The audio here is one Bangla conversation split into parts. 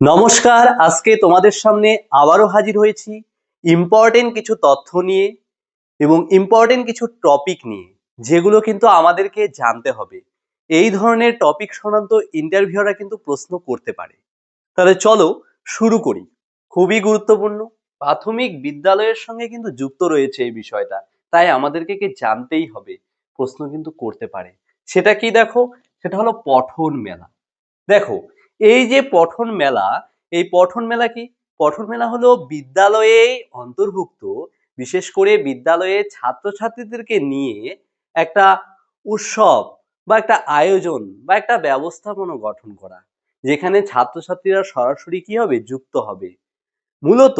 নমস্কার, আজকে তোমাদের সামনে আবারও হাজির হয়েছি ইম্পর্টেন্ট কিছু তথ্য নিয়ে এবং ইম্পর্টেন্ট কিছু টপিক নিয়ে, যেগুলো কিন্তু আমাদেরকে জানতে হবে। এই ধরনের টপিক শোনান্ত ইন্টারভিউরা কিন্তু প্রশ্ন করতে পারে। তাহলে চলো শুরু করি। খুবই গুরুত্বপূর্ণ। প্রাথমিক বিদ্যালয়ের সঙ্গে কিন্তু যুক্ত রয়েছে এই বিষয়টা। তাই আমাদেরকে কে জানতেই হবে, প্রশ্ন কিন্তু করতে পারে। সেটা কি দেখো? সেটা হলো পঠন মেলা। দেখো এই যে পঠন মেলা, এই পঠন মেলা কি? পঠন মেলা হলো বিদ্যালয়ে অন্তর্ভুক্ত, বিশেষ করে বিদ্যালয়ে ছাত্রছাত্রীদেরকে নিয়ে একটা উৎসব বা একটা আয়োজন বা একটা ব্যবস্থাপনা গঠন করা, যেখানে ছাত্রছাত্রীরা সরাসরি কি হবে? যুক্ত হবে। মূলত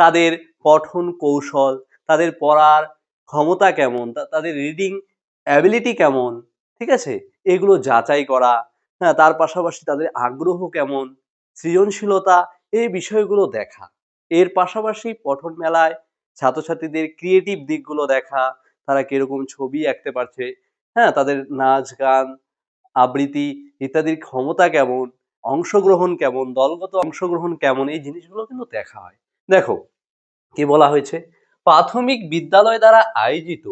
তাদের পঠন কৌশল, তাদের পড়ার ক্ষমতা কেমন তাদের রিডিং অ্যাবিলিটি কেমন, ঠিক আছে? এগুলো যাচাই করা হ্যাঁ তার পাশাপাশি তাদের আগ্রহ কেমন, সৃজনশীলতা, এই বিষয়গুলো দেখা। এর পাশাপাশি পঠন মেলায় ছাত্রছাত্রীদের ক্রিয়েটিভ দিকগুলো দেখা, তারা কীরকম ছবি আঁকতে পারছে হ্যাঁ তাদের নাচ, গান, আবৃত্তি ইত্যাদির ক্ষমতা কেমন, অংশগ্রহণ কেমন, দলগত অংশগ্রহণ কেমন, এই জিনিসগুলো কিন্তু দেখা হয়। দেখো, কি বলা হয়েছে? প্রাথমিক বিদ্যালয় দ্বারা আয়োজিত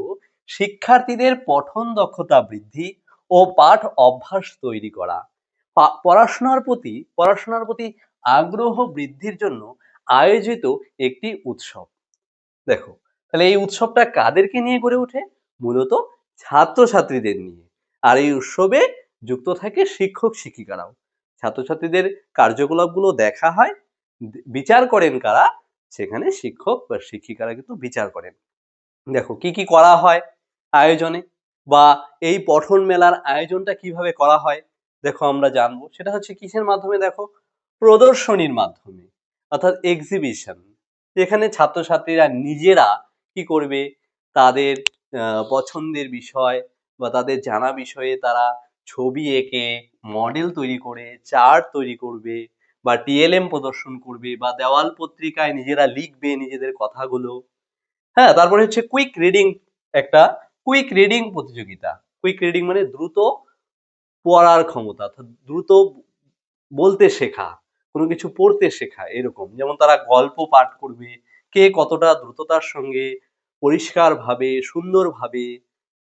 শিক্ষার্থীদের পঠন দক্ষতা বৃদ্ধি ও পাঠ অভ্যাস তৈরি করা। পড়াশোনার প্রতি পড়াশোনার প্রতি আগ্রহ বৃদ্ধির জন্য আয়োজিত একটি উৎসব। দেখো, তাহলে এই উৎসবটা কাদেরকে নিয়ে গড়ে ওঠে? মূলত ছাত্রছাত্রীদের নিয়ে। আর এই উৎসবে যুক্ত থাকে শিক্ষক শিক্ষিকারাও। ছাত্রছাত্রীদের কার্যকলাপগুলো দেখা হয় বিচার করেন কারা? সেখানে শিক্ষক বা শিক্ষিকারা কিন্তু বিচার করেন। দেখো, কি কি করা হয় আয়োজনে? বা এই পঠন মেলার আয়োজনটা কীভাবে করা হয়, দেখো আমরা জানব। সেটা হচ্ছে কিসের মাধ্যমে দেখো? প্রদর্শনীর মাধ্যমে, অর্থাৎ এক্সিবিশন যেখানে ছাত্রছাত্রীরা নিজেরা কি করবে? তাদের পছন্দের বিষয় বা তাদের জানা বিষয়ে তারা ছবি এঁকে মডেল তৈরি করে চার্ট তৈরি করবে বা টিএলএম প্রদর্শন করবে বা দেওয়াল পত্রিকায় নিজেরা লিখবে নিজেদের কথাগুলো। হ্যাঁ তারপরে হচ্ছে কুইক রিডিং একটা কুইক রিডিং প্রতিযোগিতা। কুইক রিডিং মানে দ্রুত পড়ার ক্ষমতা, অর্থাৎ দ্রুত বলতে শেখা, কোনো কিছু পড়তে শেখা, এরকম। যেমন তারা গল্প পাঠ করবে, কে কতটা দ্রুততার সঙ্গে পরিষ্কারভাবে, সুন্দরভাবে,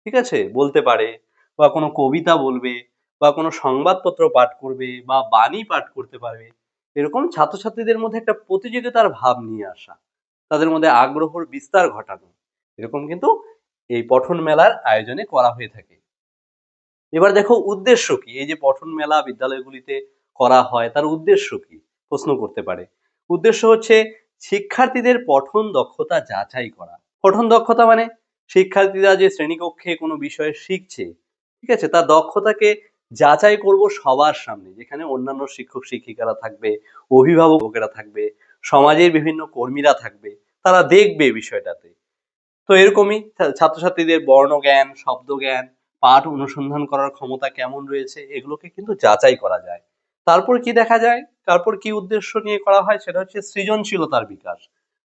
ঠিক আছে, বলতে পারে, বা কোনো কবিতা বলবে, বা কোনো সংবাদপত্র পাঠ করবে, বা বাণী পাঠ করতে পারবে, এরকম ছাত্রছাত্রীদের মধ্যে একটা প্রতিযোগিতার ভাব নিয়ে আসা, তাদের মধ্যে আগ্রহর বিস্তার ঘটানো, এরকম কিন্তু এই পঠন মেলার আয়োজনে করা হয়ে থাকে। এবার দেখো উদ্দেশ্য কি? এই যে পঠন মেলা বিদ্যালয়গুলিতে করা হয়, তার উদ্দেশ্য কি? প্রশ্ন করতে পারে। উদ্দেশ্য হচ্ছে শিক্ষার্থীদের পঠন দক্ষতা যাচাই করা। পঠন দক্ষতা মানে শিক্ষার্থীরা যে শ্রেণীকক্ষে কোনো বিষয়ে শিখছে, ঠিক আছে, তার দক্ষতাকে যাচাই করব সবার সামনে, যেখানে অন্যান্য শিক্ষক শিক্ষিকারা থাকবে, অভিভাবকেরা থাকবে, সমাজের বিভিন্ন কর্মীরা থাকবে, তারা দেখবে বিষয়টাতে। তো এরকমই ছাত্রছাত্রীদের বর্ণজ্ঞান, শব্দজ্ঞান, পাঠ অনুসন্ধান করার ক্ষমতা কেমন রয়েছে, এগুলোকে কিন্তু যাচাই করা যায়। তারপর কি দেখা যায়? তারপর কি উদ্দেশ্য নিয়ে করা হয়? সেটা হচ্ছে সৃজনশীলতার বিকাশ।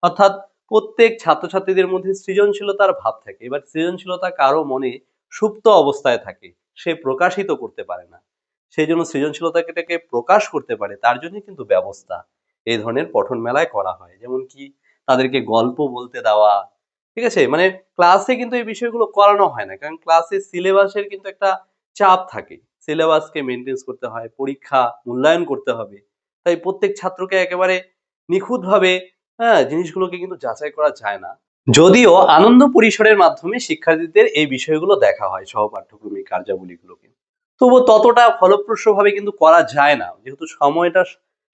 অর্থাৎ প্রত্যেক ছাত্রছাত্রীদের মধ্যে সৃজনশীলতার ভাব থাকে। এবার সৃজনশীলতা কারও মনে সুপ্ত অবস্থায় থাকে, সে প্রকাশিত করতে পারে না। সেই জন্য সৃজনশীলতাকে প্রকাশ করতে পারে, তার জন্য কিন্তু ব্যবস্থা। এই ধরনের পঠন মেলায় করা হয়। যেমন কি তাদেরকে গল্প বলতে দেওয়া ঠিক আছে? মানে ক্লাসে কিন্তু এই বিষয়গুলো করানো হয় না। কারণ ক্লাসে সিলেবাসের কিন্তু একটা চাপ থাকে। সিলেবাসকে মেনটেন করতে হয়, পরীক্ষা মূল্যায়ন করতে হবে। তাই প্রত্যেক ছাত্রকে একেবারে নিখুঁতভাবে হ্যাঁ জিনিসগুলোকে কিন্তু যাচাই করা যায় না। যদিও আনন্দ পরিসরের মাধ্যমে শিক্ষার্থীদের এই বিষয়গুলো দেখা হয় সহপাঠ্যক্রমিক কার্যাবলীগুলোকে। তবুও ততটা ফলপ্রসূভাবে কিন্তু করা যায় না। যেহেতু সময়টা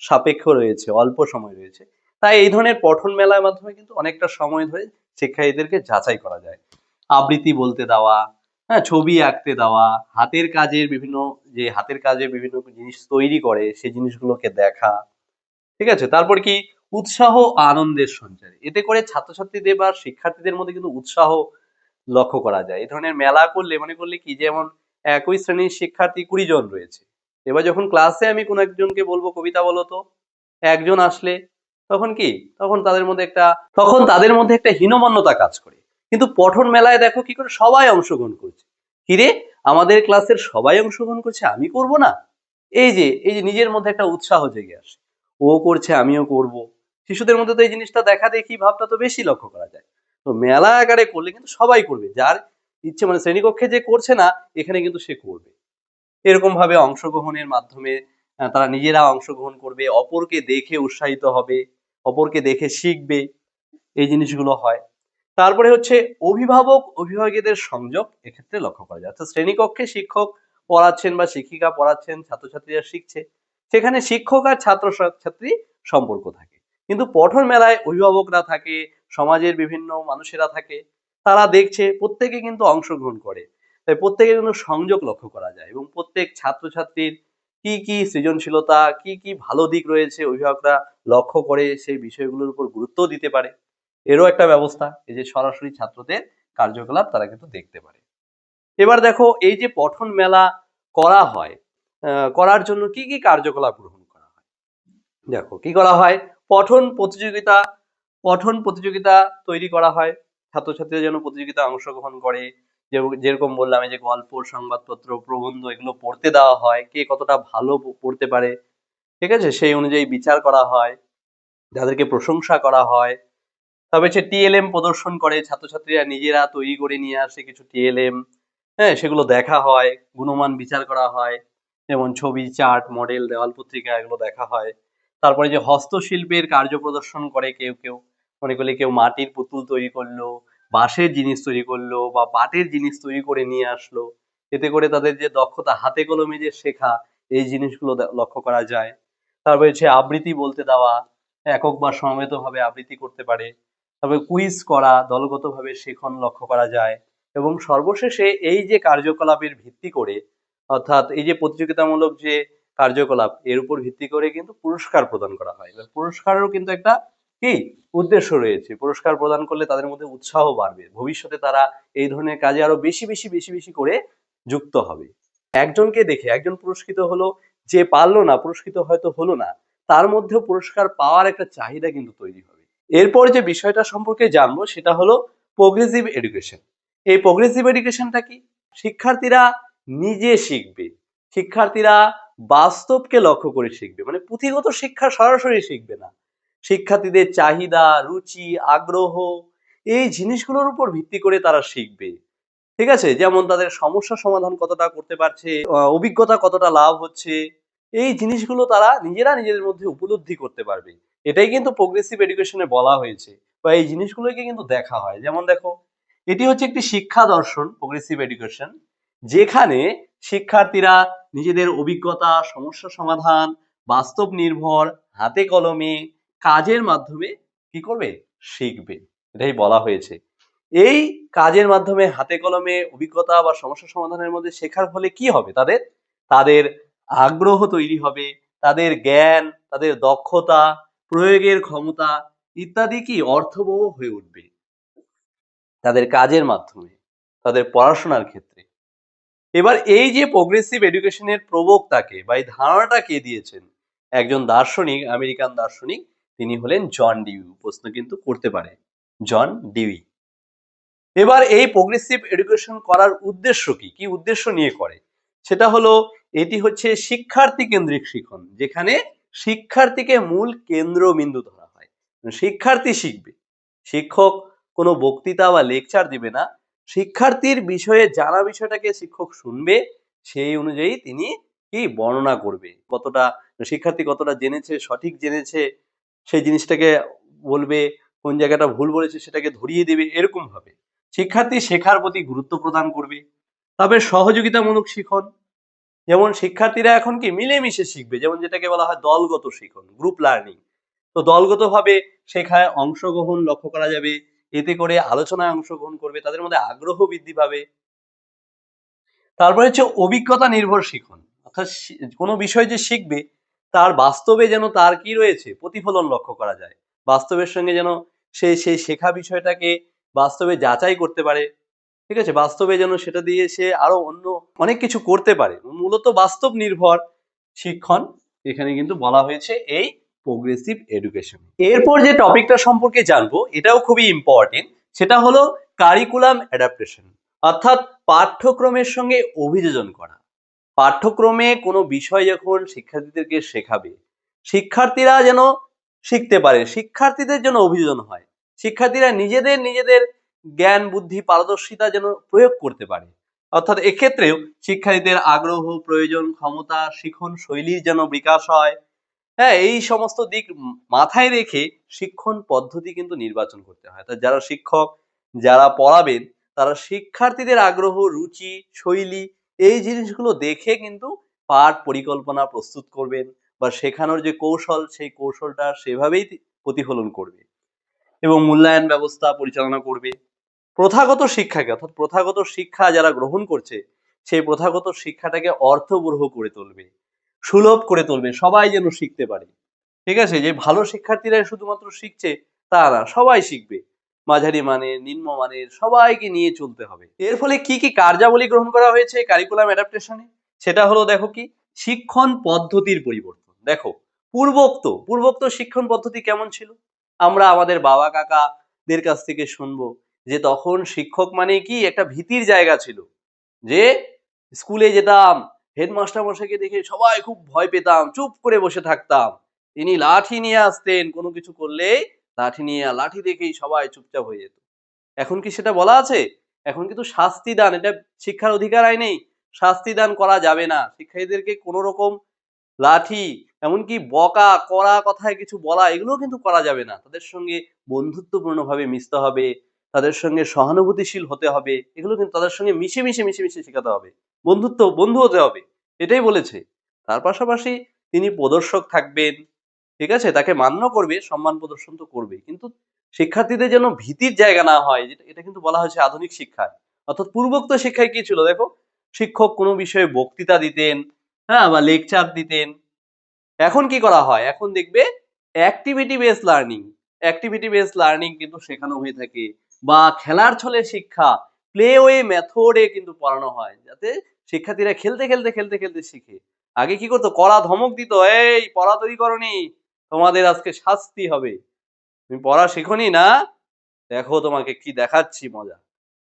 সাপেক্ষ রয়েছে, অল্প সময় রয়েছে। তাই এই ধরনের পঠন মেলার মাধ্যমে কিন্তু অনেকটা সময় ধরে শিক্ষার্থীদেরকে যাচাই করা যায়। আবৃত্তি বলতে দেওয়া হ্যাঁ ছবি আঁকতে দেওয়া, হাতের কাজের বিভিন্ন, যে হাতের কাজে বিভিন্ন জিনিস তৈরি করে সেই জিনিসগুলোকে দেখা, ঠিক আছে? তারপর কি? উৎসাহ আনন্দের সঞ্চার। এতে করে ছাত্রছাত্রীদের বা শিক্ষার্থীদের মধ্যে কিন্তু উৎসাহ লক্ষ্য করা যায়। এই ধরনের মেলা করলে, মনে করলে কি? যেমন একই শ্রেণির শিক্ষার্থী কুড়ি জন রয়েছে। এবার যখন ক্লাসে আমি কোনো একজনকে বলব, কবিতা বলো তো। একজন আসলে তখন কি? তখন তাদের মধ্যে একটা, তখন তাদের মধ্যে একটা হীনমান্যতা কাজ করে। কিন্তু পঠন মেলায় দেখো কি করে সবাই অংশগ্রহণ করছে। কিরে আমাদের ক্লাসের সবাই অংশগ্রহণ করছে, আমি করব না? এই যে এই যে নিজের মধ্যে একটা উৎসাহ জেগে আসে। ও করছে, আমিও করব। শিশুদের মধ্যে তো এই জিনিসটা দেখা দেখি ভাবটা তো বেশি লক্ষ্য করা যায়। তো মেলা আকারে করলে কিন্তু সবাই করবে। যার ইচ্ছে মানে শ্রেণীকক্ষে যে করছে না, এখানে কিন্তু সে করবে। এরকম ভাবে অংশগ্রহণের মাধ্যমে তারা নিজেরা অংশগ্রহণ করবে, অপরকে দেখে উৎসাহিত হবে, অপরকে দেখে শিখবে, এই জিনিসগুলো হয়। তারপরে হচ্ছে অভিভাবক, অভিভাবকদের সংযোগ এক্ষেত্রে লক্ষ্য করা যায়। অর্থাৎ শ্রেণীকক্ষে শিক্ষক পড়াচ্ছেন বা শিক্ষিকা পড়াচ্ছেন, ছাত্রছাত্রীরা শিখছে। সেখানে শিক্ষক আর ছাত্র ছাত্রী সম্পর্ক থাকে। কিন্তু পঠন মেলায় অভিভাবকরা থাকে, সমাজের বিভিন্ন মানুষেরা থাকে, তারা দেখছে প্রত্যেকে কিন্তু অংশগ্রহণ করে। তাই প্রত্যেকের কিন্তু সংযোগ লক্ষ্য করা যায় এবং প্রত্যেক ছাত্রছাত্রীর কি কি সৃজনশীলতা, কি কি ভালো দিক রয়েছে অভিভাবকরা লক্ষ্য করে সেই বিষয়গুলোর উপর গুরুত্ব দিতে পারে? এরও একটা ব্যবস্থা, এই যে সরাসরি ছাত্রদের কার্যকলাপ তারা কিন্তু দেখতে পারে। এবার দেখো, এই যে পঠন মেলা করা হয় করার জন্য কি কি কার্যকলাপ গ্রহণ করা হয়? দেখো, কি করা হয়? পঠন প্রতিযোগিতা পঠন প্রতিযোগিতা তৈরি করা হয়। ছাত্রছাত্রীরা যেন প্রতিযোগিতা অংশগ্রহণ করে যেরকম বললাম এই যে গল্প, সংবাদপত্র, প্রবন্ধ এগুলো পড়তে দেওয়া হয়, কে কতটা ভালো পড়তে পারে, ঠিক আছে? সেই অনুযায়ী বিচার করা হয়, যাদেরকে প্রশংসা করা হয়। তবে সে টিএলএম প্রদর্শন করে, ছাত্রছাত্রীরা নিজেরা তৈরি করে নিয়ে আসে কিছু টিএলএম হ্যাঁ সেগুলো দেখা হয়, গুণমান বিচার করা হয়, যেমন ছবি, চার্ট, মডেল, দেওয়াল পত্রিকা এগুলো দেখা হয়। তারপরে যে হস্তশিল্পের কার্য প্রদর্শন করে কেউ কেউ, মনে করলে কেউ মাটির পুতুল তৈরি করল বাঁশের জিনিস তৈরি করল বা পাটের জিনিস তৈরি করে নিয়ে আসলো। এতে করে তাদের যে দক্ষতা, হাতে কলমে যে শেখা, এই জিনিসগুলো লক্ষ্য করা যায়। তারপরে হচ্ছে আবৃত্তি বলতে দেওয়া, একক বা সমবেতভাবে আবৃত্তি করতে পারে। তবে কুইজ করা, দলগতভাবে শেখন লক্ষ্য করা যায়। এবং সর্বশেষে এই যে কার্যকলাপের ভিত্তি করে, অর্থাৎ এই যে প্রতিযোগিতামূলক যে কার্যকলাপ, এর উপর ভিত্তি করে কিন্তু পুরস্কার প্রদান করা হয়। পুরস্কারেরও কিন্তু একটা কি উদ্দেশ্য রয়েছে? পুরস্কার প্রদান করলে তাদের মধ্যে উৎসাহ বাড়বে। ভবিষ্যতে তারা এই ধরনের কাজে আরও বেশি বেশি বেশি বেশি করে যুক্ত হবে। একজনকে দেখে, একজন পুরস্কৃত হলো যে পারল না, পুরস্কৃত হয়তো হলো না, তার মধ্যেও পুরস্কার পাওয়ার একটা চাহিদা কিন্তু তৈরি হবে। এরপর যে বিষয়টা সম্পর্কে জানব, সেটা হলো প্রোগ্রেসিভ এডুকেশন এই প্রোগ্রেসিভ এডুকেশনটা কি? শিক্ষার্থীরা নিজে শিখবে। শিক্ষার্থীরা বাস্তবকে লক্ষ্য করে শিখবে। মানে পুঁথিগত শিক্ষা সরাসরি শিখবে না। শিক্ষার্থীদের চাহিদা, রুচি, আগ্রহ, এই জিনিসগুলোর উপর ভিত্তি করে তারা শিখবে। ঠিক আছে? যেমন তাদের সমস্যা সমাধান কতটা করতে পারছে অভিজ্ঞতা কতটা লাভ হচ্ছে, এই জিনিসগুলো তারা নিজেরা নিজেদের মধ্যে উপলব্ধি করতে পারবে। এটাই কিন্তু প্রোগ্রেসিভ এডুকেশনে বলা হয়েছে বা এই জিনিসগুলোকে কিন্তু দেখা হয়। যেমন দেখো, এটি হচ্ছে একটি শিক্ষা দর্শন প্রোগ্রেসিভ এডুকেশন যেখানে শিক্ষার্থীরা নিজেদের অভিজ্ঞতা, সমস্যা সমাধান, বাস্তব নির্ভর, হাতে কলমে কাজের মাধ্যমে কি করবে? শিখবে। এটাই বলা হয়েছে। এই কাজের মাধ্যমে হাতে কলমে অভিজ্ঞতা বা সমস্যা সমাধানের মধ্যে শেখার ফলে কি হবে তাদের? তাদের আগ্রহ তৈরি হবে, তাদের জ্ঞান, তাদের দক্ষতা, প্রয়োগের ক্ষমতা ইত্যাদি কি অর্থবহ হয়ে উঠবে। তাদের কাজের মাধ্যমে, তাদের পড়াশোনার ক্ষেত্রে। এবার এই যে প্রোগ্রেসিভ এডুকেশনের প্রবক্তাকে বা এই ধারণাটা কে দিয়েছেন? একজন দার্শনিক, আমেরিকান দার্শনিক তিনি হলেন জন ডিউই প্রশ্ন কিন্তু করতে পারে। জন ডিউই এবার এই প্রোগ্রেসিভ এডুকেশন করার উদ্দেশ্য কি? কি উদ্দেশ্য নিয়ে করে? সেটা হলো, এটি হচ্ছে শিক্ষার্থী কেন্দ্রিক শিখন, যেখানে শিক্ষার্থীকে মূল কেন্দ্রবিন্দু ধরা হয়। শিক্ষার্থী শিখবে। শিক্ষক কোনো বক্তৃতা বা লেকচার দিবে না। শিক্ষার্থীর বিষয়ে জানা বিষয়টাকে শিক্ষক শুনবে। সেই অনুযায়ী তিনি কি বর্ণনা করবে? কতটা, শিক্ষার্থী কতটা জেনেছে, সঠিক জেনেছে সেই জিনিসটাকে বলবে, কোন জায়গাটা ভুল বলেছে সেটাকে ধরিয়ে দেবে, এরকম ভাবে। শিক্ষার্থী শেখার প্রতি গুরুত্ব প্রদান করবে। তবে সহযোগিতামূলক শিখন। যেমন শিক্ষার্থীরা এখন কি মিলেমিশে শিখবে, যেমন যেটাকে বলা হয় দলগত শিখন গ্রুপ লার্নিং তো দলগতভাবে শেখায় অংশগ্রহণ লক্ষ্য করা যাবে, এতে করে আলোচনায় অংশগ্রহণ করবে, তাদের মধ্যে আগ্রহ বৃদ্ধি পাবে। তারপরে হচ্ছে অভিজ্ঞতা নির্ভর শিখন। অর্থাৎ কোনো বিষয় যে শিখবে তার বাস্তবে যেন তার কি রয়েছে? প্রতিফলন লক্ষ্য করা যায়। বাস্তবের সঙ্গে যেন সে সেই শেখা বিষয়টাকে বাস্তবে যাচাই করতে পারে। ঠিক আছে? বাস্তবে যেন সেটা দিয়ে সে আরও অন্য অনেক কিছু করতে পারে। মূলত বাস্তব নির্ভর শিক্ষণ এখানে কিন্তু বলা হয়েছে এই প্রোগ্রেসিভ এডুকেশন এরপর যে টপিকটা সম্পর্কে জানব, এটাও খুবই ইম্পর্টেন্ট সেটা হলো কারিকুলাম অ্যাডাপ্টেশন অর্থাৎ পাঠ্যক্রমের সঙ্গে অভিযোজন করা। পাঠ্যক্রমে কোনো বিষয় যখন শিক্ষার্থীদেরকে শেখাবে, শিক্ষার্থীরা যেন শিখতে পারে, শিক্ষার্থীদের যেন অভিযোজন হয়, শিক্ষার্থীরা নিজেদের নিজেদের জ্ঞান, বুদ্ধি, পারদর্শিতা যেন প্রয়োগ করতে পারে। অর্থাৎ এক্ষেত্রেও শিক্ষার্থীদের আগ্রহ, প্রয়োজন, ক্ষমতা, শিখন শৈলীর যেন বিকাশ হয়। হ্যাঁ এই সমস্ত দিক মাথায় রেখে শিক্ষণ পদ্ধতি কিন্তু নির্বাচন করতে হয়। অর্থাৎ যারা শিক্ষক, যারা পড়াবেন, তারা শিক্ষার্থীদের আগ্রহ, রুচি, শৈলী এই জিনিসগুলো দেখে কিন্তু পাঠ পরিকল্পনা প্রস্তুত করবেন বা শেখানোর যে কৌশল, সেই কৌশলটা সেভাবেই প্রতিফলন করবে এবং মূল্যায়ন ব্যবস্থা পরিচালনা করবে। প্রথাগত শিক্ষাকে, অর্থাৎ প্রথাগত শিক্ষা যারা গ্রহণ করছে, সেই প্রথাগত শিক্ষাটাকে অর্থবহ করে তুলবে, সুলভ করে তুলবে, সবাই যেন শিখতে পারে। ঠিক আছে? যে ভালো শিক্ষার্থীরা শুধুমাত্র শিখছে তা না সবাই শিখবে। মাঝারি মানের, নিম্ন মানের, সবাইকে নিয়ে চলতে হবে। এর ফলে কি কি কার্যাবলী গ্রহণ করা হয়েছে কারিকুলাম অ্যাডাপ্টেশনে সেটা হলো দেখো কি, শিক্ষণ পদ্ধতির পরিবর্তন। দেখো, পূর্বোক্ত পূর্বোক্ত শিক্ষণ পদ্ধতি কেমন ছিল? আমরা আমাদের বাবা কাকাদের কাছ থেকে শুনব যে তখন শিক্ষক মানে কি একটা ভীতির জায়গা ছিল। যে স্কুলে যেতাম, হেডমাস্টার মশাইকে দেখে সবাই খুব ভয় পেতাম, চুপ করে বসে থাকতাম। তিনি লাঠি নিয়ে আসতেন, কোনো কিছু করলে লাঠি নিয়ে, লাঠি দেখেই সবাই চুপচাপ হয়ে যেত। এখন কি সেটা বলা আছে? এখন কিন্তু শাস্তি দান এটা শিক্ষার অধিকার আইনেই শাস্তি দান করা যাবে না। শিক্ষার্থীদেরকে কোনো রকম লাঠি, এমনকি বকা করা কথায় কিছু বলা এগুলো কিন্তু করা যাবে না। তাদের সঙ্গে বন্ধুত্বপূর্ণভাবে মিশতে হবে। তাদের সঙ্গে সহানুভূতিশীল হতে হবে। এগুলো কিন্তু তাদের সঙ্গে মিশে মিশে মিশে মিশে শেখাতে হবে। বন্ধুত্ব, বন্ধু হতে হবে। এটাই বলেছে। তার পাশাপাশি তিনি প্রদর্শক থাকবেন। ঠিক আছে? তাকে মান্য করবে, সম্মান প্রদর্শন তো করবে কিন্তু শিক্ষার্থীদের যেন ভীতির জায়গা না হয় এটা কিন্তু বলা হয়েছে আধুনিক শিক্ষায়। অর্থাৎ পূর্বোক্ত শিক্ষায় কি ছিল? দেখো, শিক্ষক কোনো বিষয়ে বক্তৃতা দিতেন হ্যাঁ বা লেকচার দিতেন। এখন কি করা হয়? এখন দেখবে activity base learning activity base learning কিন্তু শেখানো হয়ে থাকে বা খেলার ছলে শিক্ষা প্লে ওয়ে মেথডে কিন্তু পড়ানো হয়, যাতে শিক্ষার্থীরা খেলতে খেলতে খেলতে খেলতে শিখে। আগে কি করতো? কড়া ধমক দিত, এই, পড়া তৈরি করনি। তোমাদের আজকে শাস্তি হবে। তুমি পড়া শেখনি না? দেখো তোমাকে কি দেখাচ্ছি মজা।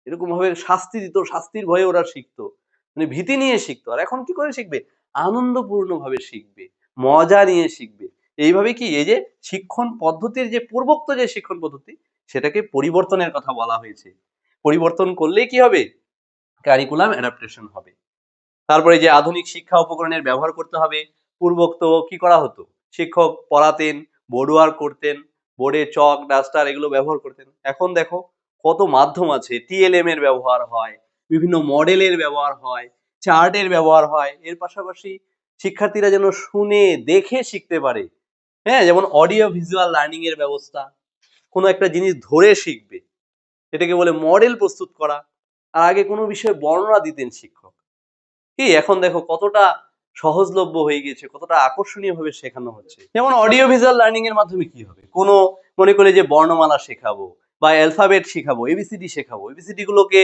এরকম ভাবে শাস্তি দিত, শাস্তির ভয়ে ওরা শিখতো। মানে ভীতি নিয়ে শিখতো। আর এখন কি করে শিখবে? আনন্দপূর্ণ ভাবে শিখবে, মজা নিয়ে শিখবে। এইভাবে কি এই যে শিক্ষণ পদ্ধতির যে পূর্বোক্ত যে শিক্ষণ পদ্ধতি, সেটাকে পরিবর্তনের কথা বলা হয়েছে। পরিবর্তন করলে কি হবে? কারিকুলাম অ্যাডাপ্টেশন হবে। তারপরে যে আধুনিক শিক্ষা উপকরণের ব্যবহার করতে হবে, পূর্বোক্ত কি করা হতো? শিক্ষক পড়াতেন বোর্ড ওয়ার্ক করতেন, বোর্ডে চক, ডাস্টার এগুলো ব্যবহার করতেন। এখন দেখো কত মাধ্যম আছে টিএলএম এর ব্যবহার হয়, বিভিন্ন মডেলের ব্যবহার হয়, চার্টের ব্যবহার হয়, এর পাশাপাশি শিক্ষার্থীরা যেন শুনে, দেখে শিখতে পারে। হ্যাঁ যেমন অডিও ভিজুয়াল লার্নিং এর ব্যবস্থা, কোনো একটা জিনিস ধরে শিখবে, এটাকে বলে মডেল প্রস্তুত করা, আর আগে কোনো বিষয়ে বর্ণনা দিতেন শিক্ষক। কি, এখন দেখো কতটা সহজলভ্য হয়ে গেছে কতটা আকর্ষণীয় ভাবে শেখানো হচ্ছে। যেমন অডিও ভিজুয়াল লার্নিং এর মাধ্যমে কি হবে? কোনো মনে করে যে বর্ণমালা শেখাবো বা অ্যালফাবেট শেখাবো এবিসিডি শেখাবো এবিসিডি গুলোকে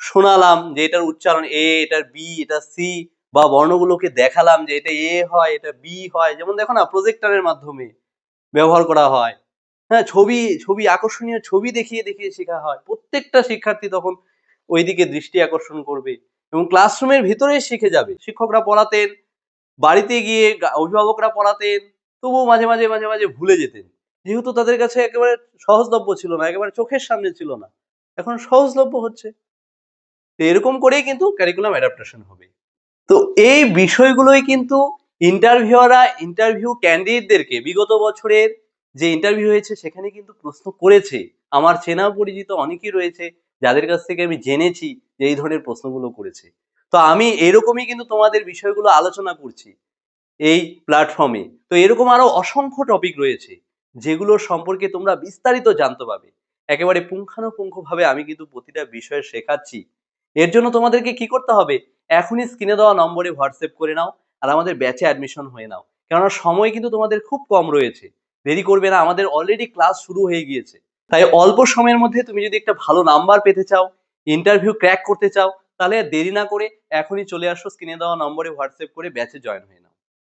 শোনালাম যে এটার উচ্চারণ এ এটার বি এটা সি বা বর্ণগুলোকে দেখালাম যে এটা এ হয়, এটা বি হয়। যেমন দেখো না প্রজেক্টরের মাধ্যমে ব্যবহার করা হয়। হ্যাঁ ছবি ছবি, আকর্ষণীয় ছবি দেখিয়ে দেখিয়ে শেখা হয়। প্রত্যেকটা শিক্ষার্থী তখন ওইদিকে দৃষ্টি আকর্ষণ করবে এবং ক্লাসরুমের ভিতরেই শিখে যাবে। শিক্ষকরা পড়াতেন বাড়িতে গিয়ে অভিভাবকরা পড়াতেন, তবুও মাঝে মাঝে মাঝে মাঝে ভুলে যেতেন। যেহেতু তাদের কাছে একেবারে সহজলভ্য ছিল না, একেবারে চোখের সামনে ছিল না, এখন সহজলভ্য হচ্ছে। তো এরকম করেই কিন্তু ক্যারিকুলাম অ্যাডাপ্টেশন হবে। তো এই বিষয়গুলোই কিন্তু ইন্টারভিউরা ইন্টারভিউ ক্যান্ডিডেটদেরকে বিগত বছরের যে ইন্টারভিউ হয়েছে, সেখানে কিন্তু প্রশ্ন করেছে। আমার চেনা পরিচিত অনেকেই রয়েছে, যাদের কাছ থেকে আমি জেনেছি যে এই ধরনের প্রশ্নগুলো করেছে। তো আমি এরকমই কিন্তু তোমাদের বিষয়গুলো আলোচনা করছি এই প্ল্যাটফর্মে তো এরকম আরও অসংখ্য টপিক রয়েছে, যেগুলো সম্পর্কে তোমরা বিস্তারিত জানতে পাবে একেবারে পুঙ্খানুপুঙ্খভাবে আমি কিন্তু প্রতিটা বিষয়ে শেখাচ্ছি। এর জন্য তোমাদেরকে কি করতে হবে? এখনই স্ক্রিনে দেওয়া নম্বরে হোয়াটসঅ্যাপ করে নাও আর আমাদের ব্যাচে অ্যাডমিশন হয়ে নাও। কেননা সময় কিন্তু তোমাদের খুব কম রয়েছে। দেরি করবে না, আমাদের অলরেডি ক্লাস শুরু হয়ে গিয়েছে। তাই অল্প সময়ের মধ্যে তুমি যদি একটা ভালো নাম্বার পেতে চাও ইন্টারভিউ ক্র্যাক করতে চাও তাহলে দেরি না করে এখনই চলে আসো, স্ক্রিনে দেওয়া নম্বরে হোয়াটসঅ্যাপ করে ব্যাচে জয়েন হয়ে